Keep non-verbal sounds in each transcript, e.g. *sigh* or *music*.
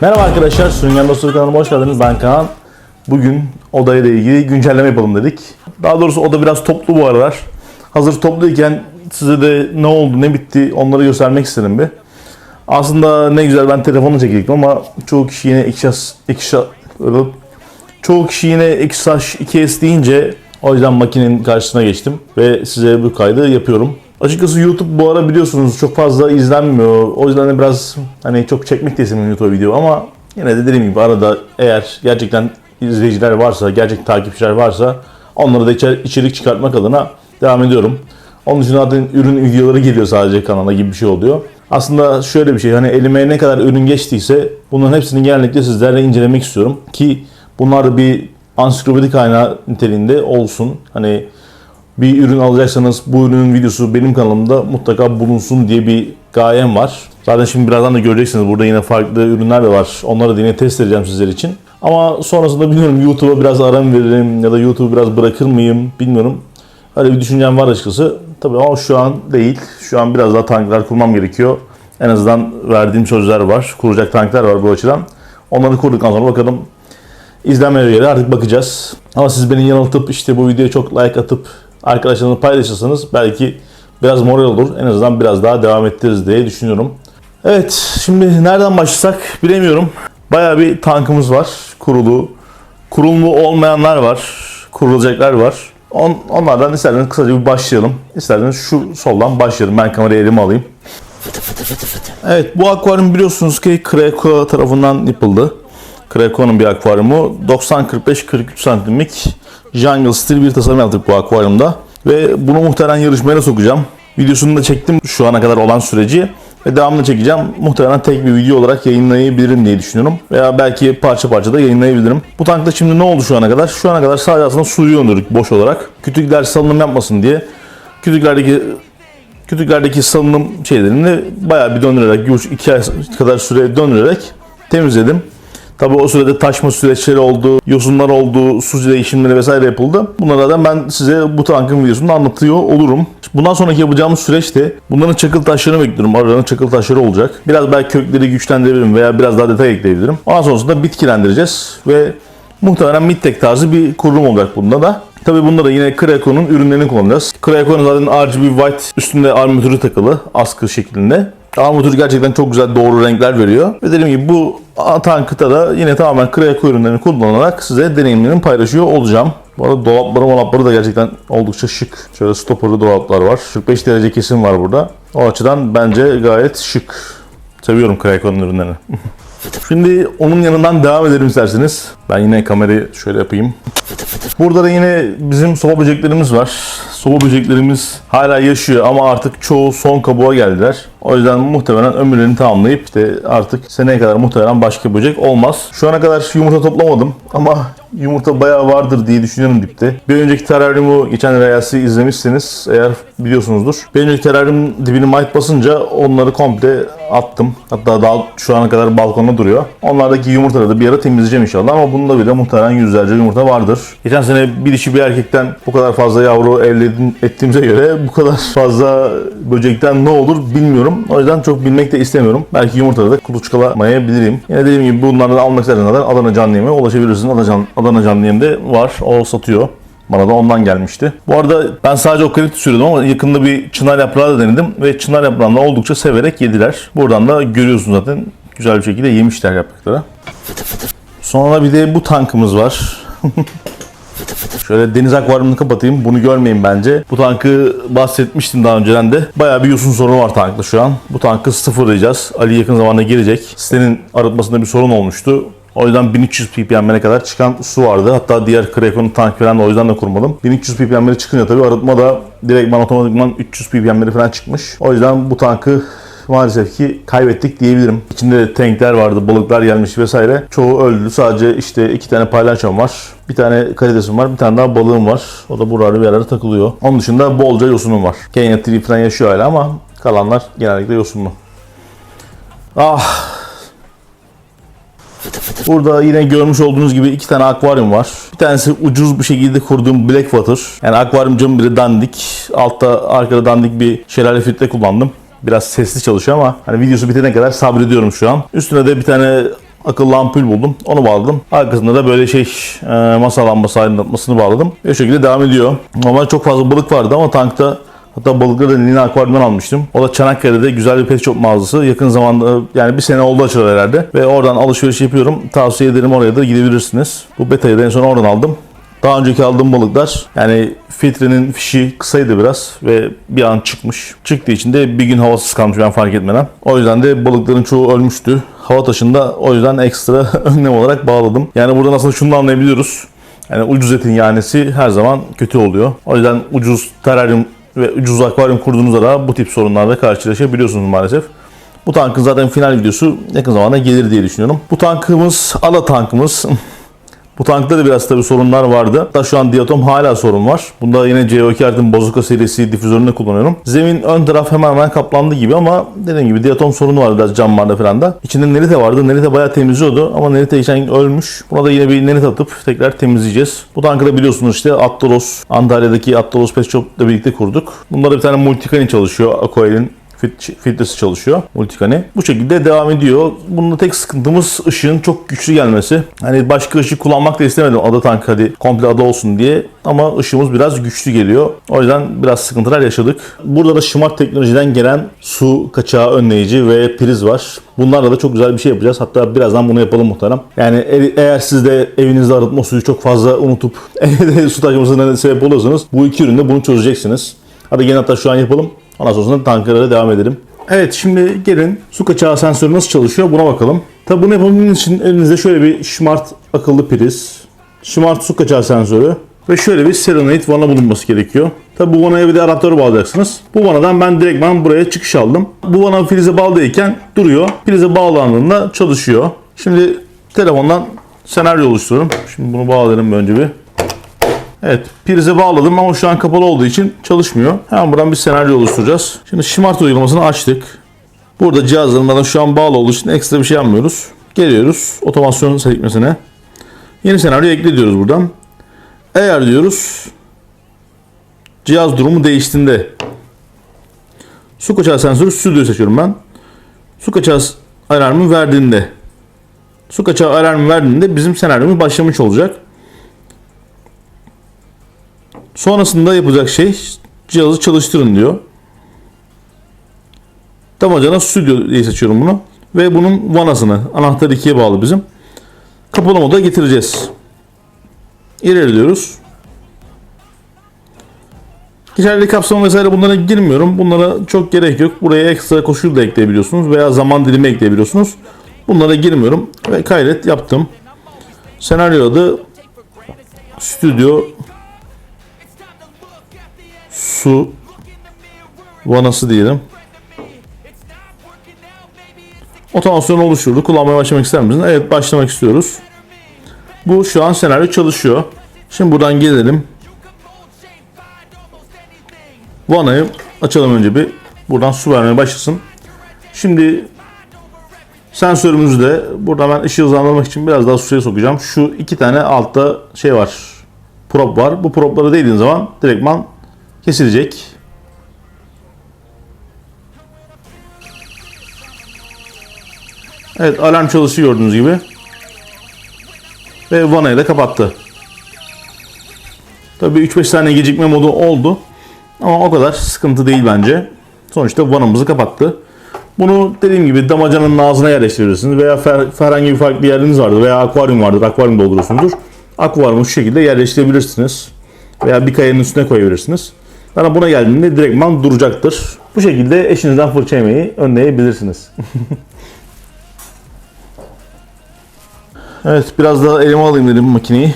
Merhaba arkadaşlar, Sürüngen Dostları kanalıma hoş geldiniz. Ben Kaan. Bugün odaya ile ilgili güncelleme yapalım dedik. Daha doğrusu oda biraz toplu bu aralar. Hazır topluyken size de ne oldu, ne bitti onları göstermek istedim bir. Aslında ne güzel ben telefonu çekecektim ama çoğu kişi yine XS, XS, çoğu kişi yine XH 2S deyince o yüzden makinenin karşısına geçtim ve size bu kaydı yapıyorum. Açıkçası YouTube bu ara biliyorsunuz çok fazla izlenmiyor. O yüzden de biraz hani çok çekmek de istemiyorum YouTube video ama yine de dediğim gibi arada eğer gerçekten izleyiciler varsa, gerçek takipçiler varsa onları da içer- içerik çıkartmak adına devam ediyorum. Onun için zaten ürün videoları geliyor sadece kanala gibi bir şey oluyor. Aslında şöyle bir şey hani elime ne kadar ürün geçtiyse bunların hepsini genellikle sizlerle incelemek istiyorum. Ki bunlar da bir ansiklopedi kaynağı niteliğinde olsun. Hani bir ürün alacaksanız bu ürünün videosu benim kanalımda mutlaka bulunsun diye bir gayem var. Zaten şimdi birazdan da göreceksiniz burada yine farklı ürünler de var. Onları da yine test edeceğim sizler için. Ama sonrasında bilmiyorum YouTube'a biraz ara mı veririm ya da YouTube'u biraz bırakır mıyım bilmiyorum. Öyle bir düşüncem var açıkçası. Tabii ama şu an değil. Şu an biraz daha tanklar kurmam gerekiyor. En azından verdiğim sözler var. Kuracak tanklar var bu açıdan. Onları kurduktan sonra bakalım izlenmelere göre artık bakacağız. Ama siz beni yanıltıp işte bu videoya çok like atıp arkadaşlarınızla paylaşırsanız belki biraz moral olur. En azından biraz daha devam ettiririz diye düşünüyorum. Evet şimdi nereden başlasak bilemiyorum. Bayağı bir tankımız var kurulu. Kurulmu olmayanlar var. Kurulacaklar var. On, onlardan isterseniz kısaca bir başlayalım. İsterseniz şu soldan başlayalım. Ben kamerayı elime alayım. Evet bu akvaryum biliyorsunuz ki Kreko tarafından yapıldı. Kreko'nun bir akvaryumu 90-45-43 santimlik jungle stil bir tasarım yaptık bu akvaryumda. Ve bunu muhtemelen yarışmaya sokacağım. Videosunu da çektim şu ana kadar olan süreci. Ve devamını çekeceğim. Muhtemelen tek bir video olarak yayınlayabilirim diye düşünüyorum. Veya belki parça parça da yayınlayabilirim. Bu tankta şimdi ne oldu şu ana kadar? Şu ana kadar sadece aslında suyu döndürdük boş olarak. Kütükler salınım yapmasın diye. Kütüklerdeki kütüklerdeki salınım şeylerini bayağı bir döndürerek, 2 ay kadar süre döndürerek temizledim. Tabii o sürede taşma süreçleri oldu, yosunlar oldu, su değişimleri vesaire yapıldı. Bunları da ben size bu tankın videosunda anlatıyor olurum. Bundan sonraki yapacağımız süreçte bunların çakıl taşlarını bekliyorum. Aralarında çakıl taşları olacak. Biraz belki kökleri güçlendirebilirim veya biraz daha detay ekleyebilirim. Ondan sonrasında bitkilendireceğiz ve muhtemelen midtek tarzı bir kurulum olacak bunda da. Tabii bunda da yine Krako'nun ürünlerini kullanacağız. Krako'nun zaten RGB White üstünde armatürü takılı askı şeklinde. Armatür gerçekten çok güzel doğru renkler veriyor. Ve dediğim gibi bu tankıta da yine tamamen Krako ürünlerini kullanarak size deneyimlerimi paylaşıyor olacağım. Bu arada dolapları dolapları da gerçekten oldukça şık. Şöyle stopperlı dolaplar var. 45 derece kesim var burada. O açıdan bence gayet şık. Seviyorum Krako'nun ürünlerini. *laughs* Şimdi onun yanından devam edelim isterseniz. Ben yine kamerayı şöyle yapayım. Burada da yine bizim soba böceklerimiz var. Soba böceklerimiz hala yaşıyor ama artık çoğu son kabuğa geldiler. O yüzden muhtemelen ömürlerini tamamlayıp işte artık seneye kadar muhtemelen başka böcek olmaz. Şu ana kadar yumurta toplamadım ama yumurta bayağı vardır diye düşünüyorum dipte. Bir önceki teraryumu geçen Reyas'ı izlemişseniz eğer biliyorsunuzdur. Bir önceki teraryum dibini might basınca onları komple attım. Hatta daha şu ana kadar balkonda duruyor. Onlardaki yumurtaları da bir ara temizleyeceğim inşallah ama bunda bile muhtemelen yüzlerce yumurta vardır. Geçen sene bir dişi bir erkekten bu kadar fazla yavru elde ettiğimize göre bu kadar *laughs* fazla böcekten ne olur bilmiyorum. O yüzden çok bilmek de istemiyorum. Belki yumurtaları da kuluçkalamayabilirim. Yine dediğim gibi bunlardan almak isterseniz zaten Adana Canlı Yem'e ulaşabilirsiniz. Adana, Can, Adana Canlı Yem'de var. O satıyor. Bana da ondan gelmişti. Bu arada ben sadece okaliptüs sürüyordum ama yakında bir çınar yaprağı da denedim ve çınar yaprağını oldukça severek yediler. Buradan da görüyorsunuz zaten güzel bir şekilde yemişler yaprakları. Sonra bir de bu tankımız var. Şöyle deniz akvaryumunu kapatayım. Bunu görmeyin bence. Bu tankı bahsetmiştim daha önceden de. Bayağı bir yosun sorunu var tankta şu an. Bu tankı sıfırlayacağız. Ali yakın zamanda gelecek. Sitenin arıtmasında bir sorun olmuştu. O yüzden 1300 ppm'e kadar çıkan su vardı. Hatta diğer Kraken'ın tank falan da o yüzden de kurmadım. 1300 ppm'leri çıkınca tabii arıtma da direktman otomatikman 300 ppm'leri falan çıkmış. O yüzden bu tankı maalesef ki kaybettik diyebilirim. İçinde de tankler vardı, balıklar gelmiş vesaire. Çoğu öldü. Sadece işte iki tane paylaşım var. Bir tane karidesim var, bir tane daha balığım var. O da buralarda bir yerlere takılıyor. Onun dışında bolca yosunum var. Kenya Tree falan yaşıyor hala ama kalanlar genellikle yosunlu. Ah Burada yine görmüş olduğunuz gibi iki tane akvaryum var. Bir tanesi ucuz bir şekilde kurduğum Blackwater. Yani akvaryum camı biri dandik. Altta arkada dandik bir şelale filtre kullandım. Biraz sesli çalışıyor ama hani videosu bitene kadar sabrediyorum şu an. Üstüne de bir tane akıllı ampul buldum. Onu bağladım. Arkasında da böyle şey e, masa lambası aydınlatmasını bağladım. Ve şekilde devam ediyor. Normalde çok fazla balık vardı ama tankta Hatta balıkları da Lina Akvaryum'dan almıştım. O da Çanakkale'de güzel bir pet shop mağazası. Yakın zamanda yani bir sene oldu açılır herhalde. Ve oradan alışveriş yapıyorum. Tavsiye ederim oraya da gidebilirsiniz. Bu betayı da en son oradan aldım. Daha önceki aldığım balıklar yani filtrenin fişi kısaydı biraz ve bir an çıkmış. Çıktığı için de bir gün havasız kalmış ben fark etmeden. O yüzden de balıkların çoğu ölmüştü. Hava taşında o yüzden ekstra *laughs* önlem olarak bağladım. Yani buradan aslında şunu da anlayabiliyoruz. Yani ucuz etin yanesi her zaman kötü oluyor. O yüzden ucuz teraryum ve ucuz akvaryum kurduğunuzda da bu tip sorunlarla karşılaşabiliyorsunuz maalesef. Bu tankın zaten final videosu yakın zamanda gelir diye düşünüyorum. Bu tankımız ala tankımız. *laughs* Bu tankta da biraz tabi sorunlar vardı. Hatta şu an diatom hala sorun var. Bunda yine CO2 artın Bozuka serisi difüzörünü kullanıyorum. Zemin ön taraf hemen hemen kaplandı gibi ama dediğim gibi diatom sorunu vardı biraz camlarda falan da. İçinde nerite vardı. Nerite bayağı temizliyordu ama nerite geçen ölmüş. Buna da yine bir nerite atıp tekrar temizleyeceğiz. Bu tankı da biliyorsunuz işte Attolos, Antalya'daki Attolos Pet Shop'la birlikte kurduk. Bunda da bir tane multikani çalışıyor. Aquael'in fit, filtresi çalışıyor multikane. Bu şekilde devam ediyor. Bunda tek sıkıntımız ışığın çok güçlü gelmesi. Hani başka ışık kullanmak da istemedim ada tank hadi komple ada olsun diye. Ama ışığımız biraz güçlü geliyor. O yüzden biraz sıkıntılar yaşadık. Burada da Smart teknolojiden gelen su kaçağı önleyici ve priz var. Bunlarla da çok güzel bir şey yapacağız. Hatta birazdan bunu yapalım muhterem. Yani eğer siz de evinizde arıtma suyu çok fazla unutup *laughs* su taşımasına sebep oluyorsanız bu iki üründe bunu çözeceksiniz. Hadi gene hatta şu an yapalım. Ondan sonrasında tanklara devam edelim. Evet şimdi gelin su kaçağı sensörü nasıl çalışıyor buna bakalım. Tabi bunu yapabilmeniz için elinizde şöyle bir Smart akıllı priz, Smart su kaçağı sensörü ve şöyle bir Serenade vana bulunması gerekiyor. Tabi bu vanaya bir de adaptörü bağlayacaksınız. Bu vanadan ben direktman buraya çıkış aldım. Bu vana prize bağlıyken duruyor. Prize bağlandığında çalışıyor. Şimdi telefondan senaryo oluşturuyorum. Şimdi bunu bağlayalım önce bir. Evet prize bağladım ama şu an kapalı olduğu için çalışmıyor. Hemen buradan bir senaryo oluşturacağız. Şimdi Smart uygulamasını açtık. Burada cihazların bana şu an bağlı olduğu için ekstra bir şey yapmıyoruz. Geliyoruz otomasyon sekmesine. Yeni senaryo ekle diyoruz buradan. Eğer diyoruz cihaz durumu değiştiğinde su kaçağı sensörü stüdyo seçiyorum ben. Su kaçağı alarmı verdiğinde su kaçağı alarmı verdiğinde bizim senaryomuz başlamış olacak. Sonrasında yapacak şey cihazı çalıştırın diyor. Damacana stüdyo diye seçiyorum bunu. Ve bunun vanasını anahtar 2'ye bağlı bizim. Kapalı moda getireceğiz. İlerliyoruz. Geçerli kapsam vesaire bunlara girmiyorum. Bunlara çok gerek yok. Buraya ekstra koşul da ekleyebiliyorsunuz veya zaman dilimi ekleyebiliyorsunuz. Bunlara girmiyorum ve kaydet yaptım. Senaryo adı stüdyo su vanası diyelim. Otomasyon oluşturdu. Kullanmaya başlamak ister misiniz? Evet başlamak istiyoruz. Bu şu an senaryo çalışıyor. Şimdi buradan gelelim. Vanayı açalım önce bir. Buradan su vermeye başlasın. Şimdi sensörümüzü de burada ben ışığı hızlandırmak için biraz daha suya sokacağım. Şu iki tane altta şey var. Prop var. Bu proplara değdiğin zaman direktman kesilecek. Evet alarm çalışıyor gördüğünüz gibi. Ve vanayı da kapattı. Tabii 3-5 saniye gecikme modu oldu. Ama o kadar sıkıntı değil bence. Sonuçta vanamızı kapattı. Bunu dediğim gibi damacanın ağzına yerleştirirsiniz veya fer, herhangi bir farklı yeriniz vardır veya akvaryum vardır. Akvaryum dolduruyorsunuzdur. Akvaryumu şu şekilde yerleştirebilirsiniz. Veya bir kayanın üstüne koyabilirsiniz. Bana buna geldiğinde direktman duracaktır. Bu şekilde eşinizden fırça yemeyi önleyebilirsiniz. *laughs* evet biraz daha elime alayım dedim makineyi.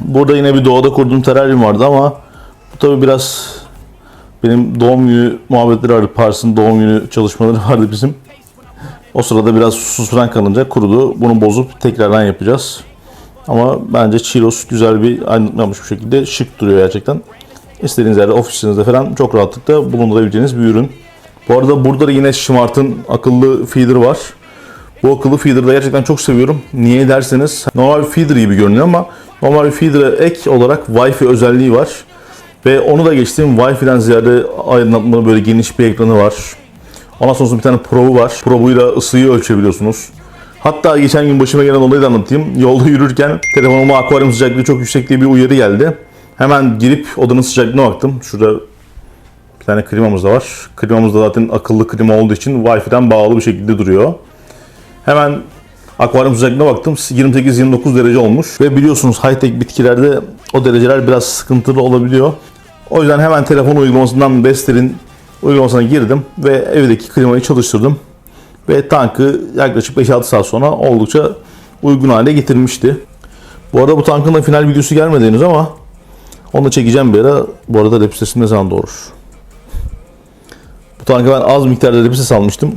Burada yine bir doğada kurduğum teraryum vardı ama bu tabi biraz benim doğum günü muhabbetleri vardı. Pars'ın doğum günü çalışmaları *laughs* vardı bizim. O sırada biraz susuz falan kalınca kurudu. Bunu bozup tekrardan yapacağız. Ama bence Chiros güzel bir aydınlatma yapmış bu şekilde. Şık duruyor gerçekten. İstediğiniz yerde ofisinizde falan çok rahatlıkla bulundurabileceğiniz bir ürün. Bu arada burada da yine Smart'ın akıllı feeder var. Bu akıllı feeder'ı da gerçekten çok seviyorum. Niye derseniz normal bir feeder gibi görünüyor ama normal bir feeder'a ek olarak Wi-Fi özelliği var. Ve onu da geçtim Wi-Fi'den ziyade aydınlatmalı böyle geniş bir ekranı var. Ondan sonra bir tane probu var. Probuyla ısıyı ölçebiliyorsunuz. Hatta geçen gün başıma gelen olayı da anlatayım. Yolda yürürken telefonuma akvaryum sıcaklığı çok yüksek diye bir uyarı geldi. Hemen girip odanın sıcaklığına baktım. Şurada bir tane klimamız da var. Klimamız da zaten akıllı klima olduğu için Wi-Fi'den bağlı bir şekilde duruyor. Hemen akvaryum sıcaklığına baktım. 28-29 derece olmuş. Ve biliyorsunuz high-tech bitkilerde o dereceler biraz sıkıntılı olabiliyor. O yüzden hemen telefon uygulamasından Bester'in uygulamasına girdim ve evdeki klimayı çalıştırdım. Ve tankı yaklaşık 5-6 saat sonra oldukça uygun hale getirmişti. Bu arada bu tankın da final videosu gelmedi henüz ama onu da çekeceğim bir ara. Bu arada rap sesi ne zaman doğurur? Bu tankı ben az miktarda rap ses almıştım.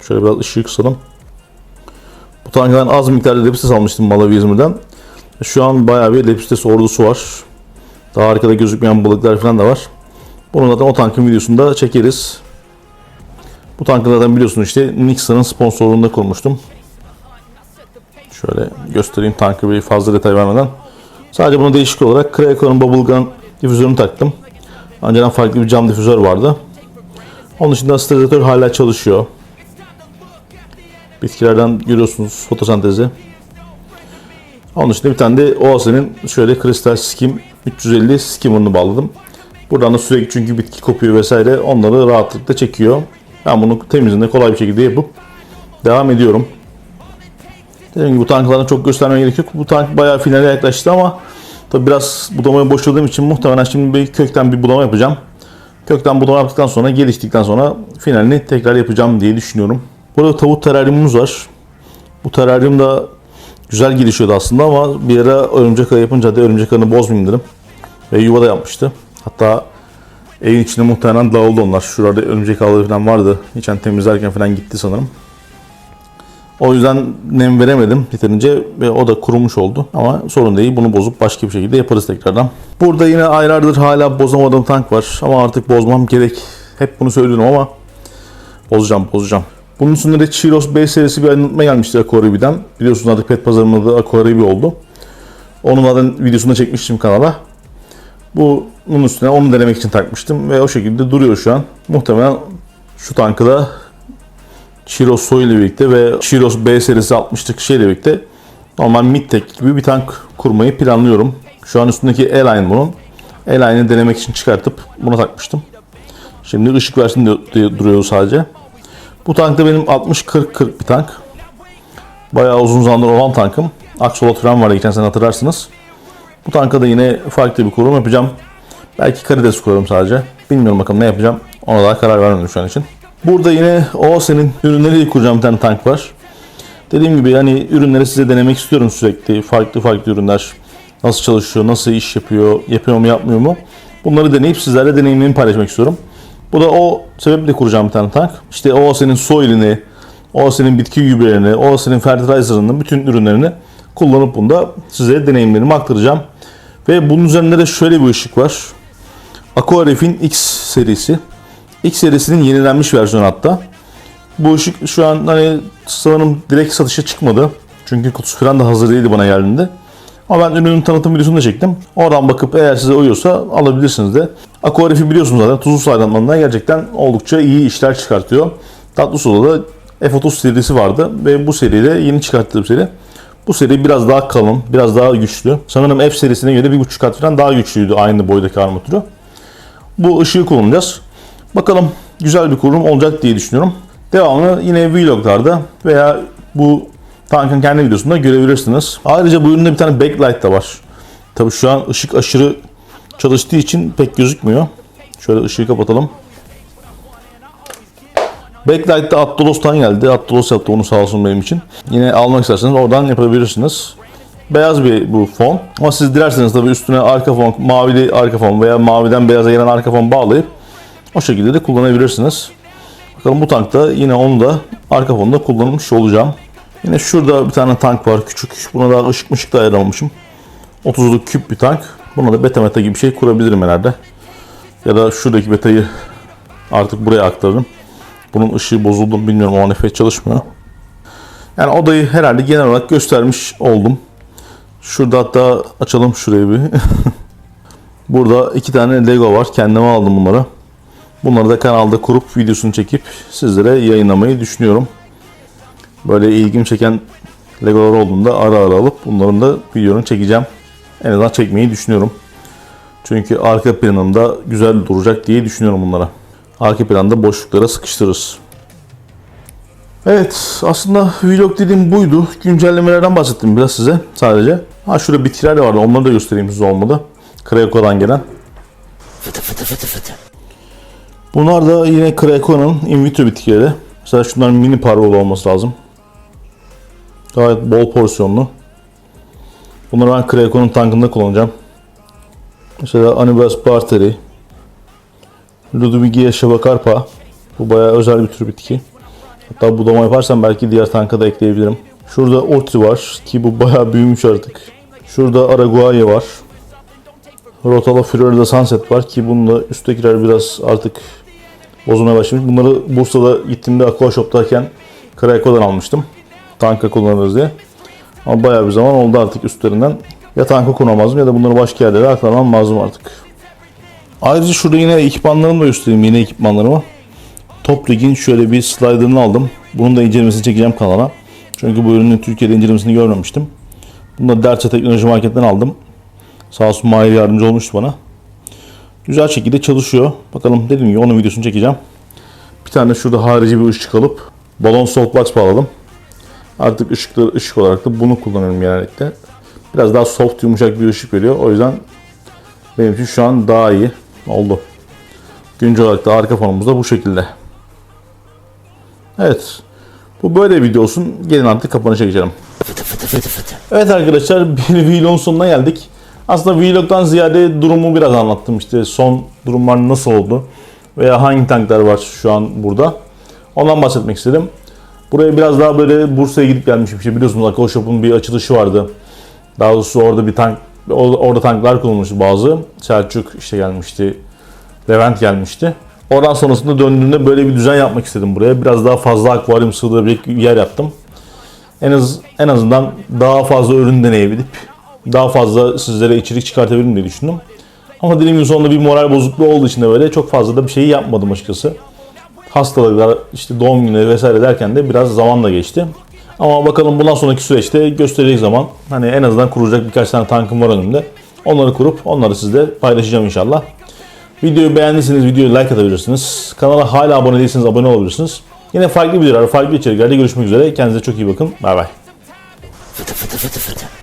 Şöyle biraz ışığı kısalım. Bu tankı ben az miktarda rap ses almıştım Malawi İzmir'den. Şu an bayağı bir rap ses ordusu var. Daha arkada gözükmeyen balıklar falan da var. Bunu zaten o tankın videosunda çekeriz. Bu tankı zaten biliyorsunuz işte Nixon'ın sponsorluğunda kurmuştum. Şöyle göstereyim tankı bir fazla detay vermeden. Sadece buna değişik olarak Kraken'ın Bubblegum difüzörünü taktım. Önceden farklı bir cam difüzör vardı. Onun dışında sterilizatör hala çalışıyor. Bitkilerden görüyorsunuz fotosentezi. Onun dışında bir tane de Oase'nin şöyle kristal skim 350 skimmer'ını bağladım. Buradan da sürekli çünkü bitki kopuyor vesaire onları rahatlıkla çekiyor. Ben bunu temizliğinde kolay bir şekilde yapıp devam ediyorum. Dediğim gibi bu tanklardan çok göstermeye gerek yok. Bu tank bayağı finale yaklaştı ama tabi biraz budamayı boşladığım için muhtemelen şimdi bir kökten bir budama yapacağım. Kökten budama yaptıktan sonra geliştikten sonra finalini tekrar yapacağım diye düşünüyorum. Burada tavuk teraryumumuz var. Bu teraryum da güzel gelişiyordu aslında ama bir ara örümcek ağı yapınca da örümcek ağını bozmayayım dedim. Ve yuva da yapmıştı. Hatta evin içinde muhtemelen dağıldı onlar. Şurada örümcek ağları falan vardı. Geçen temizlerken falan gitti sanırım. O yüzden nem veremedim yeterince ve o da kurumuş oldu. Ama sorun değil. Bunu bozup başka bir şekilde yaparız tekrardan. Burada yine aylardır hala bozamadığım tank var. Ama artık bozmam gerek. Hep bunu söylüyorum ama bozacağım bozacağım. Bunun üstünde de Chiros B serisi bir aydınlatma gelmişti Aquaribi'den. Biliyorsunuz artık pet pazarında da Aquaribi oldu. Onun zaten videosunu çekmiştim kanala. Bunun üstüne onu denemek için takmıştım ve o şekilde duruyor şu an. Muhtemelen şu tankı da Chiros Soy ile birlikte ve Chiros B serisi 60'lık şeyle birlikte normal Midtek gibi bir tank kurmayı planlıyorum. Şu an üstündeki E-Line bunun. E-Line'i denemek için çıkartıp buna takmıştım. Şimdi ışık versin diye duruyor sadece. Bu tank da benim 60-40-40 bir tank. Bayağı uzun zamandır olan tankım. Axolot falan vardı geçen sene hatırlarsınız. Bu tanka da yine farklı bir kurum yapacağım. Belki karides koyarım sadece. Bilmiyorum bakalım ne yapacağım. Ona daha karar vermedim şu an için. Burada yine OASE'nin ürünleriyle kuracağım bir tane tank var. Dediğim gibi yani ürünleri size denemek istiyorum sürekli. Farklı farklı ürünler. Nasıl çalışıyor, nasıl iş yapıyor, yapıyor mu yapmıyor mu? Bunları deneyip sizlerle deneyimlerimi paylaşmak istiyorum. Bu da o sebeple kuracağım bir tane tank. İşte OASE'nin soilini, OASE'nin bitki gübrelerini, OASE'nin fertilizer'ının bütün ürünlerini kullanıp bunda size deneyimlerimi aktaracağım. Ve bunun üzerinde de şöyle bir ışık var. Aquaref'in X serisi. X serisinin yenilenmiş versiyonu hatta. Bu ışık şu an hani sanırım direkt satışa çıkmadı. Çünkü kutusu falan da hazır değildi bana geldiğinde. Ama ben ürünün tanıtım videosunu da çektim. Oradan bakıp eğer size uyuyorsa alabilirsiniz de. Aquaref'i biliyorsunuz zaten tuzlu su aydınlatmalarından gerçekten oldukça iyi işler çıkartıyor. Tatlı suda da F30 serisi vardı ve bu seride yeni çıkarttığım seri. Bu seri biraz daha kalın, biraz daha güçlü. Sanırım F serisine göre bir buçuk kat falan daha güçlüydü aynı boydaki armatürü. Bu ışığı kullanacağız. Bakalım güzel bir kurum olacak diye düşünüyorum. Devamlı yine vloglarda veya bu tankın kendi videosunda görebilirsiniz. Ayrıca bu üründe bir tane backlight da var. Tabi şu an ışık aşırı çalıştığı için pek gözükmüyor. Şöyle ışığı kapatalım. Backlight de Attolos'tan geldi. Attolos yaptı onu sağ olsun benim için. Yine almak isterseniz oradan yapabilirsiniz. Beyaz bir bu fon. Ama siz dilerseniz tabii üstüne arka fon, mavili arka fon veya maviden beyaza gelen arka fon bağlayıp o şekilde de kullanabilirsiniz. Bakalım bu tankta yine onu da arka fonda kullanmış olacağım. Yine şurada bir tane tank var küçük. Buna da ışık mışık da ayarlamamışım. 30'luk küp bir tank. Buna da beta meta gibi bir şey kurabilirim herhalde. Ya da şuradaki betayı artık buraya aktarırım. Bunun ışığı bozuldu bilmiyorum o nefes çalışmıyor. Yani odayı herhalde genel olarak göstermiş oldum. Şurada hatta açalım şurayı bir. *laughs* Burada iki tane Lego var. Kendime aldım bunları. Bunları da kanalda kurup videosunu çekip sizlere yayınlamayı düşünüyorum. Böyle ilgimi çeken Legolar olduğunda ara ara alıp bunların da videonu çekeceğim. En azından çekmeyi düşünüyorum. Çünkü arka planında güzel duracak diye düşünüyorum bunlara. Arka planda boşluklara sıkıştırırız. Evet aslında vlog dediğim buydu. Güncellemelerden bahsettim biraz size sadece. Ha şurada bitkiler de vardı onları da göstereyim size olmadı. Krako'dan gelen. Bunlar da yine Krako'nun in vitro bitkileri. Mesela şunların mini parvolu olması lazım. Gayet bol porsiyonlu. Bunları ben Krako'nun tankında kullanacağım. Mesela Anubis barteri, Ludovigia şevakarpa. Bu bayağı özel bir tür bitki. Hatta budama yaparsam belki diğer tanka da ekleyebilirim. Şurada Orti var ki bu bayağı büyümüş artık. Şurada Araguaia var. Rotala Florida Sunset var ki bunun da üsttekiler biraz artık bozulmaya başlamış. Bunları Bursa'da gittiğimde Aqua Shop'tayken Krako'dan almıştım. Tanka kullanırız diye. Ama bayağı bir zaman oldu artık üstlerinden. Ya tanka konamazdım ya da bunları başka yerlere aktarmam lazım artık. Ayrıca şurada yine ekipmanlarımı da göstereyim yine ekipmanlarımı. Top Rig'in şöyle bir slider'ını aldım. Bunun da incelemesini çekeceğim kanala. Çünkü bu ürünün Türkiye'de incelemesini görmemiştim. Bunu da Derçe Teknoloji Market'ten aldım. Sağ olsun Mahir yardımcı olmuştu bana. Güzel şekilde çalışıyor. Bakalım dediğim gibi onun videosunu çekeceğim. Bir tane şurada harici bir ışık alıp balon softbox bağladım. Artık ışıkları ışık olarak da bunu kullanıyorum genellikle. Biraz daha soft yumuşak bir ışık veriyor. O yüzden benim için şu an daha iyi oldu. Güncel olarak da arka fonumuz da bu şekilde. Evet. Bu böyle bir video olsun. Gelin artık kapanışa geçelim. Evet arkadaşlar bir *laughs* vlogun sonuna geldik. Aslında vlogdan ziyade durumu biraz anlattım. İşte son durumlar nasıl oldu veya hangi tanklar var şu an burada. Ondan bahsetmek istedim. Buraya biraz daha böyle Bursa'ya gidip gelmişim. İşte biliyorsunuz Akıl Shop'un bir açılışı vardı. Daha doğrusu orada bir tank, orada tanklar kullanılmıştı bazı. Selçuk işte gelmişti. Levent gelmişti. Oradan sonrasında döndüğümde böyle bir düzen yapmak istedim buraya. Biraz daha fazla akvaryum sığdırabilecek yer yaptım. En az en azından daha fazla ürün deneyebilip daha fazla sizlere içerik çıkartabilirim diye düşündüm. Ama dediğim gibi sonunda bir moral bozukluğu olduğu için de böyle çok fazla da bir şey yapmadım açıkçası. Hastalıklar, işte doğum günleri vesaire derken de biraz zaman da geçti. Ama bakalım bundan sonraki süreçte gösterecek zaman hani en azından kurulacak birkaç tane tankım var önümde. Onları kurup onları sizle paylaşacağım inşallah. Videoyu beğendiyseniz videoyu like atabilirsiniz. Kanala hala abone değilseniz abone olabilirsiniz. Yine farklı videolar, farklı içeriklerde görüşmek üzere. Kendinize çok iyi bakın. Bay bay. Your identity,